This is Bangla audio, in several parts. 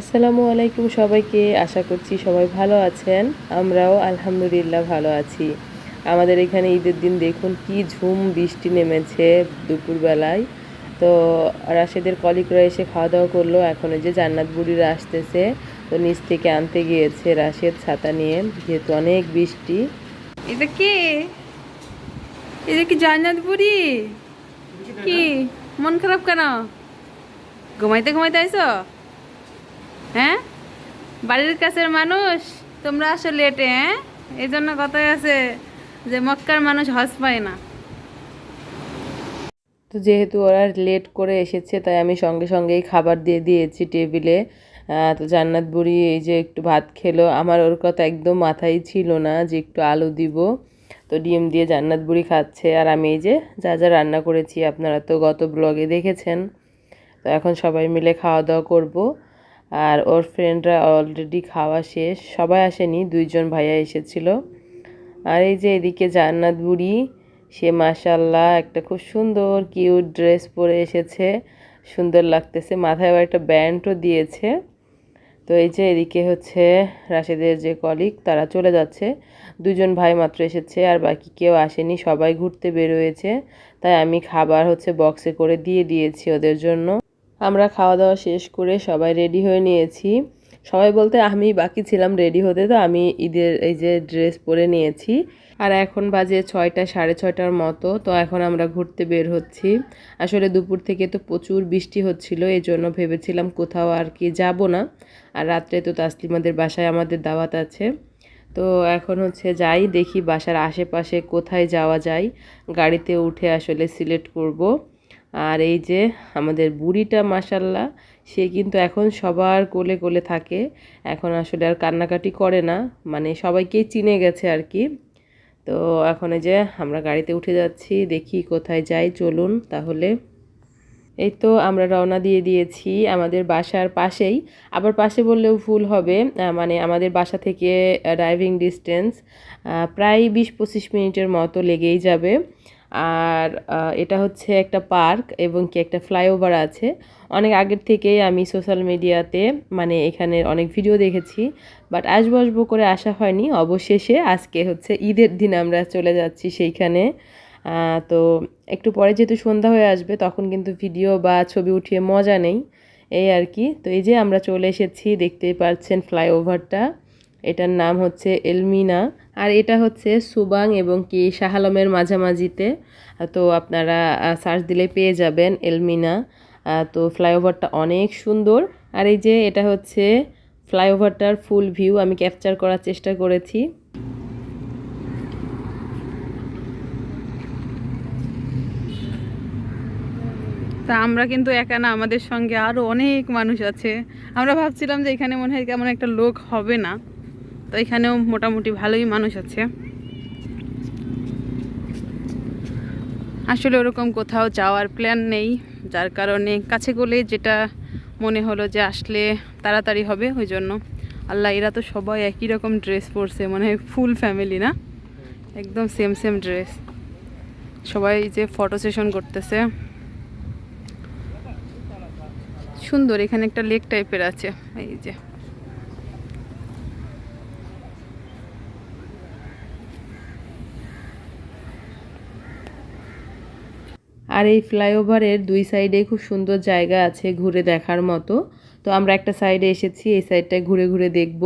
আসসালামু আলাইকুম সবাইকে আশা করছি সবাই ভালো আছেন। আমরাও আলহামদুলিল্লাহ ভালো আছি। আমাদের এখানে ঈদের দিন দেখুন কি ঝুম বৃষ্টি নেমেছে দুপুরবেলায়। তো রাশেদের কলিকরা এসে খাওয়া দাওয়া করল এখন ওই যে জান্নাত বুড়িরা আসতেছে। তো নিচ থেকে আনতে গিয়েছে রাশেদ ছাতা নিয়ে যেহেতু অনেক বৃষ্টি। এটা কি? এটা কি জয়নাথ বুড়ি? কি মন খারাপ কেন? ঘুমাইতে ঘুমাইতে আইছো হ্যাঁ? বাড়ির কাছের মানুষ, তোমরা আসো লেটে হ্যাঁ? এই জন্য কথাই আছে যে মক্কার মানুষ হজ পায় না। তো যেহেতু ওরা লেট করে এসেছে, তাই আমি সঙ্গে সঙ্গেই খাবার দিয়ে দিয়েছি টেবিলে তো জান্নাত বুড়ি এই যে একটু ভাত খেলো। আমার ওর কথা একদম মাথায় ছিল না যে একটু আলু দিব। তো ডিম দিয়ে জান্নাত বুড়ি খাচ্ছে। আর আমি এই যে যা যা রান্না করেছি, আপনারা তো গত ব্লগে দেখেছেন। তো এখন সবাই মিলে খাওয়া দাওয়া করব। আর ওর ফ্রেন্ডরা অলরেডি খাওয়া শেষ। সবাই আসেনি, দুইজন ভাইয়া এসেছিল। আর এই যে এদিকে জান্নাত বুড়ি, সে মাশাল্লাহ একটা খুব সুন্দর কিউট ড্রেস পরে এসেছে। সুন্দর লাগতেছে, মাথায় একটা ব্যান্ডও দিয়েছে। তো এই যে এদিকে হচ্ছে রাশেদের যে কলিগ তারা চলে যাচ্ছে। দুজন ভাই মাত্র এসেছে, আর বাকি কেউ আসেনি, সবাই ঘুরতে বেরোয়েছে তাই আমি খাবার হচ্ছে বক্সে করে দিয়ে দিয়েছি ওদের জন্য। আমরা খাওয়া দাওয়া শেষ করে সবাই রেডি হয়ে নিয়েছি। সবাই বলতে আমি বাকি ছিলাম রেডি হতে, তো আমি ঈদের এই যে ড্রেস পরে নিয়েছি। আর এখন বাজে ছয়টা, সাড়ে ছয়টার মতো, তো এখন আমরা ঘুরতে বের হচ্ছি। আসলে দুপুর থেকে তো প্রচুর বৃষ্টি হচ্ছিল এই জন্য ভেবেছিলাম কোথাও আর কি যাব না। আর রাত্রে তো তাসলিমাদের বাসায় আমাদের দাওয়াত আছে। তো এখন হচ্ছে যাই, দেখি বাসার আশেপাশে কোথায় যাওয়া যায়। গাড়িতে উঠে আসলে সিলেক্ট করব। আর এই যে আমাদের বুড়িটা মাসাল্লাহ সে কিন্তু এখন সবার কোলে কোলে থাকে। এখন আসলে আর কান্নাকাটি করে না মানে সবাইকেই চিনে গেছে আর কি। তো এখন এই যে আমরা গাড়িতে উঠে যাচ্ছি, দেখি কোথায় যাই, চলুন তাহলে। এই তো আমরা রওনা দিয়ে দিয়েছি আমাদের বাসার পাশেই। আবার পাশে বললেও ভুল হবে মানে আমাদের বাসা থেকে ড্রাইভিং ডিস্টেন্স প্রায় বিশ পঁচিশ মিনিটের মতো লেগেই যাবে। আর এটা হচ্ছে একটা পার্ক এবং কি একটা ফ্লাইওভার আছে। অনেক আগের থেকেই আমি সোশ্যাল মিডিয়াতে মানে এখানে অনেক ভিডিও দেখেছি, বাট আসব আসব করে আসা হয়নি। অবশেষে আজকে হচ্ছে ঈদের দিন আমরা চলে যাচ্ছি সেইখানে। তো একটু পরে যেহেতু সন্ধ্যা হয়ে আসবে, তখন কিন্তু ভিডিও বা ছবি উঠিয়ে মজা নেই। এই আর কি। তো এই যে আমরা চলে এসেছি, দেখতেই পাচ্ছেন ফ্লাইওভারটা। এটার নাম হচ্ছে এলমিনা। আর এটা হচ্ছে সুবাং এবং কি শাহ আলমের মাঝামাঝিতে। তো আপনারা সার্চ দিলে পেয়ে যাবেন এলমিনা। তো ফ্লাইওভারটা অনেক সুন্দর। আর এই যে এটা হচ্ছে ফ্লাইওভারটার ফুল ভিউ, আমি ক্যাপচার করার চেষ্টা করেছি। তা আমরা কিন্তু একা না, আমাদের সঙ্গে আরও অনেক মানুষ আছে। আমরা ভাবছিলাম যে এখানে মনে হয় কেমন একটা লোক হবে না। তো এখানেও মোটামুটি ভালোই মানুষ আছে। আসলে ওরকম কোথাও যাওয়ার প্ল্যান নেই, যার কারণে কাছে গেলে যেটা মনে হলো যে আসলে তাড়াতাড়ি হবে, ওই জন্য। আল্লাহ, এরা তো সবাই একই রকম ড্রেস পরছে, মনে ফুল ফ্যামিলি না? একদম সেম সেম ড্রেস সবাই যে ফটো সেশন করতেছে। সুন্দর, এখানে একটা লেক টাইপের আছে, এই যে। আর এই ফ্লাইওভারের দুই সাইডে খুব সুন্দর জায়গা আছে ঘুরে দেখার মতো। তো আমরা একটা সাইডে এসেছি, এই সাইডটায় ঘুরে ঘুরে দেখব।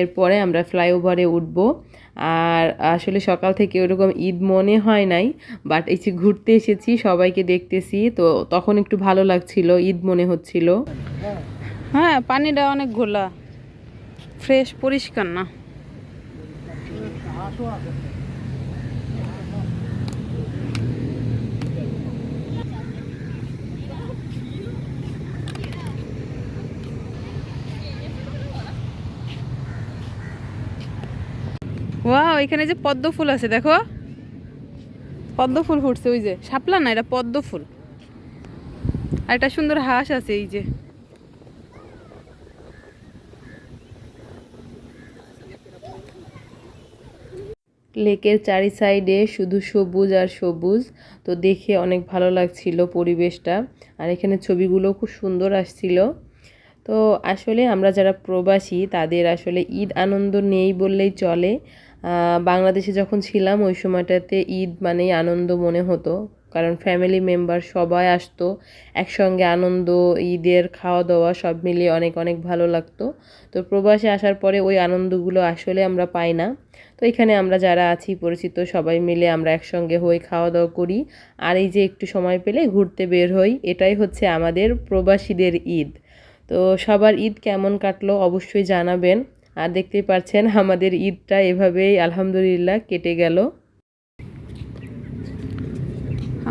এরপরে আমরা ফ্লাইওভারে উঠব। আর আসলে সকাল থেকে ওরকম ঈদ মনে হয় নাই, বাট এই যে ঘুরতে এসেছি, সবাইকে দেখতেছি। তো তখন একটু ভালো লাগছিল, ঈদ মনে হচ্ছিল। হ্যাঁ পানিটা অনেক ঘোলা। ফ্রেশ, পরিষ্কার না। এখানে যে পদ্ম ফুল আছে, দেখো। পদ্ম ফুল ফুটছে, ওই যে, শাপলা না, এটা পদ্ম ফুল। আর একটা সুন্দর হাঁস আছে, এই যে। লেকের চারি সাইডে শুধু সবুজ আর সবুজ, তো দেখে অনেক ভালো লাগছিল পরিবেশটা। আর এখানে ছবিগুলো খুব সুন্দর আসছিল। তো আসলে আমরা যারা প্রবাসী, তাদের আসলে ঈদ আনন্দ নেই বললেই চলে। বাংলাদেশে যখন ছিলাম, ওই সময়টাতে ঈদ মানেই আনন্দ মনে হতো। কারণ ফ্যামিলি মেম্বার সবাই আসতো, একসঙ্গে আনন্দ, ঈদের খাওয়া দাওয়া সব মিলিয়ে অনেক অনেক ভালো লাগতো। তো প্রবাসে আসার পরে ওই আনন্দগুলো আসলে আমরা পাই না। তো এখানে আমরা যারা আছি, পরিচিত সবাই মিলে আমরা একসঙ্গে হয়ে খাওয়া দাওয়া করি। আর এই যে একটু সময় পেলে ঘুরতে বের হই, এটাই হচ্ছে আমাদের প্রবাসীদের ঈদ। তো সবার ঈদ কেমন কাটলো অবশ্যই জানাবেন। আর দেখতেই পাচ্ছেন, আমাদের ঈদটা এভাবেই আলহামদুলিল্লাহ কেটে গেল।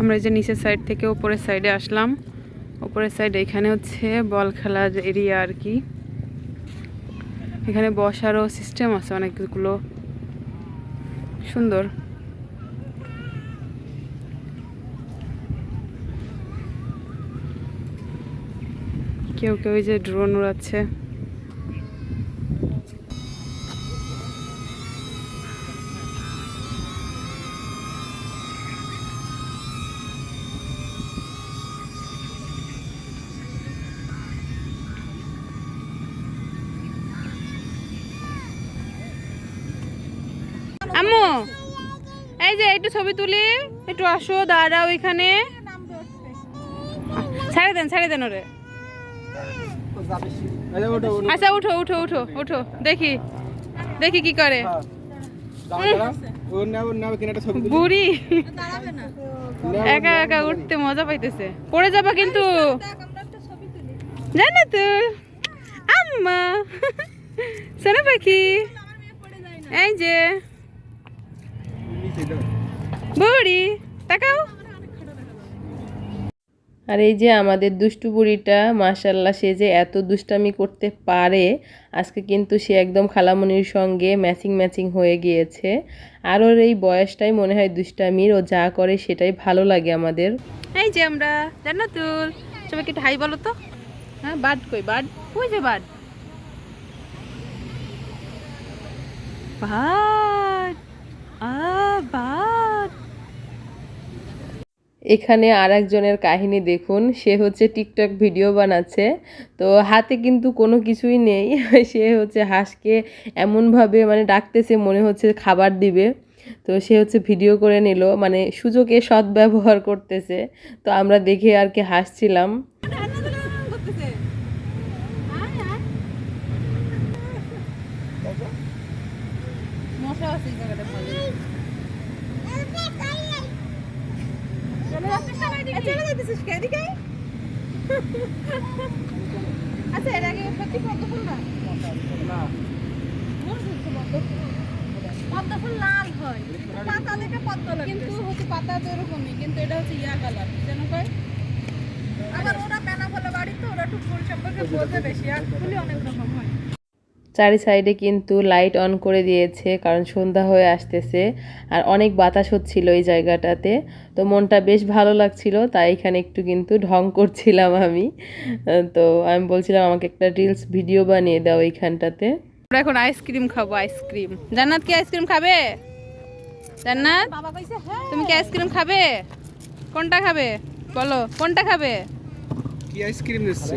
আমরা যে নিচের সাইড থেকে ওপরের সাইডে আসলাম। ওপরের সাইডে এখানে হচ্ছে বল খেলার এরিয়া আর কি। এখানে বসারও সিস্টেম আছে অনেকগুলো। সুন্দর। কেউ কেউ যে ড্রোন উড়াচ্ছে। আম্মু এই যে একটু ছবি তুলি একটু আসো দাঁড়াও এখানে। ছাড়ে দেন ছাড়ে দেন ওরে। আচ্ছা উঠো উঠো। উঠো উঠো দেখি দেখি কি করে। বুড়ি। একা একা উঠতে মজা পাইতেছে। পড়ে যাবা কিন্তু। জানো তো। আম্মা। সোনা পাখি। এই যে। বুড়ি তাকাও। আর এই যে আমাদের দুষ্টু বুড়িটা মাশাল্লাহ সে যে এত দুষ্টামি করতে পারে, আজকে কিন্তু সে একদম খালামনির সঙ্গে ম্যাচিং ম্যাচিং হয়ে গিয়েছে। আর ওর এই বয়সটাই মনে হয় দুষ্টামির, ও যা করে সেটাই ভালো লাগে আমাদের। এই যে আমরা, জান্নাতুল সবাইকে হাই বলো তো? হ্যাঁ বার্ড কই, বার্ড? ওই যে বার্ড? বার্ড, আ, বার্ড। এখানে আর একজনের কাহিনী দেখুন। সে হচ্ছে টিকটক ভিডিও বানাচ্ছে। তো হাতে কিন্তু কোনো কিছুই নেই। সে হচ্ছে হাঁসকে এমনভাবে মানে ডাকতেছে মনে হচ্ছে খাবার দিবে। তো সে হচ্ছে ভিডিও করে নিল। মানে সুযোগে সদ্ব্যবহার করতেছে। তো আমরা দেখে আর কি হাসছিলাম। মশা আছে যাচ্ছিস কে এদিকে? আচ্ছা এর আগে সত্যি পদ্ম ফুল না? পদ্ম ফুল। লাল হয়। পাতা দেখে পদ্ম লাগে কিন্তু হচ্ছে পাতা তো এরকমই কিন্তু এটা হচ্ছে ইয়া কালার যেন কয়? আবার ওরা পেনা ফলে বাড়ি তো ওরা একটু ফুল সম্পর্কে বোঝে বেশি আর ফুলই অনেক রকম হয়। চারি সাইডে কিন্তু লাইট অন করে দিয়েছে কারণ সন্ধ্যা হয়ে আসতেছে। আর অনেক বাতাস হচ্ছিল এই জায়গাটাতে। তো মনটা বেশ ভালো লাগছিল তাই এখানে একটু কিন্তু ঢং করছিলাম আমি। তো আমি বলছিলাম আমাকে একটা রিলস ভিডিও বানিয়ে দাও এইখানটাতে। আমরা এখন আইসক্রিম খাব আইসক্রিম জান্নাত কি আইসক্রিম খাবে? জান্নাত তুমি কি আইসক্রিম খাবে? কোনটা খাবে? বলো কোনটা খাবে? কি আইসক্রিম দিচ্ছে?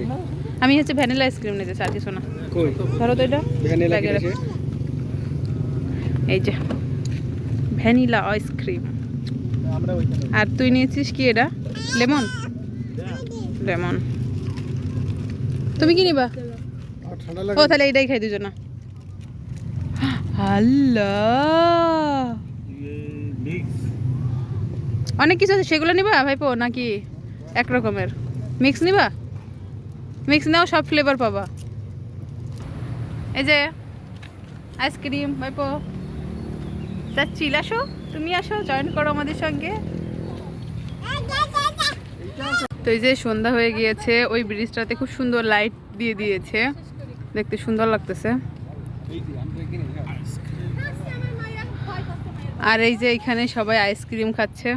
আমি হচ্ছে ভ্যানিলা আইসক্রিম নিতে চাচ্ছি কই? ধরো তো এটা। এই যে ভ্যানিলা আইসক্রিম। আর তুই নিয়েছিস কি এটা? লেমন? লেমন। তুমি কি নিবা? ও তাহলে এইটাই খাই দুজনা। আল্লাহ! অনেক কিছু আছে সেগুলো নিবা ভাইপো নাকি এক রকমের মিক্স নিবা? মিক্স নাও, সব ফ্লেভার পাবা। এই যে আইসক্রিম ভাইপো চিল আসো, তুমি আসো জয়েন করো আমাদের সঙ্গে। তো এই যে সন্ধ্যা হয়ে গিয়েছে, ওই ব্রিজটাতে খুব সুন্দর লাইট দিয়ে দিয়েছে। দেখতে সুন্দর লাগতেছে। আর এই যে এখানে সবাই আইসক্রিম খাচ্ছে।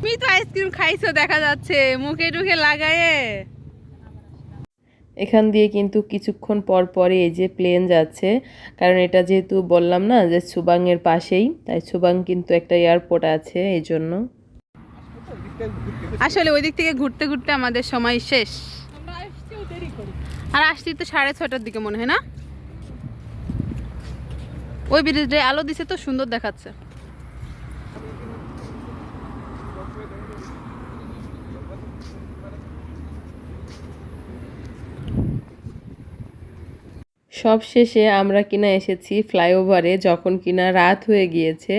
তুমি তো আইসক্রিম খাইছো দেখা যাচ্ছে। মুখে টুখে লাগায়ে। এখান দিয়ে কিন্তু কিছুক্ষণ পর পরে এই যে প্লেন যাচ্ছে। কারণ এটা যেহেতু বললাম না যে সুবাংয়ের পাশেই তাই সুবাং কিন্তু একটা এয়ারপোর্ট আছে এই জন্য। আসলে ওই দিক থেকে ঘুরতে ঘুরতে আমাদের সময় শেষ। আর আসছি তো সাড়ে ছটার দিকে মনে হয় না? ওই ব্রিজে আলো দিছে তো সুন্দর দেখাচ্ছে। সব শেষে আমরা কিনা এসেছি ফ্লাইওভারে যখন কিনা রাত হয়ে গিয়েছে,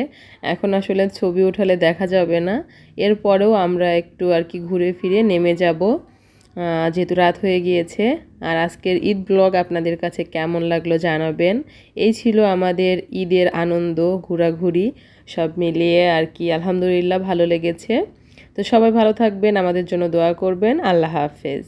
এখন আসলে ছবি উঠালে দেখা যাবে না। এরপরেও আমরা একটু আর কি ঘুরে ফিরে নেমে যাব যেহেতু রাত হয়ে গিয়েছে। আর আজকের ঈদ ব্লগ আপনাদের কাছে কেমন লাগল জানাবেন। এই ছিল আমাদের ঈদের আনন্দ, ঘোরাঘুরি, সব মিলিয়ে আর কি আলহামদুলিল্লাহ ভালো লেগেছে। তো সবাই ভালো থাকবেন, আমাদের জন্য দোয়া করবেন। আল্লাহ হাফেজ।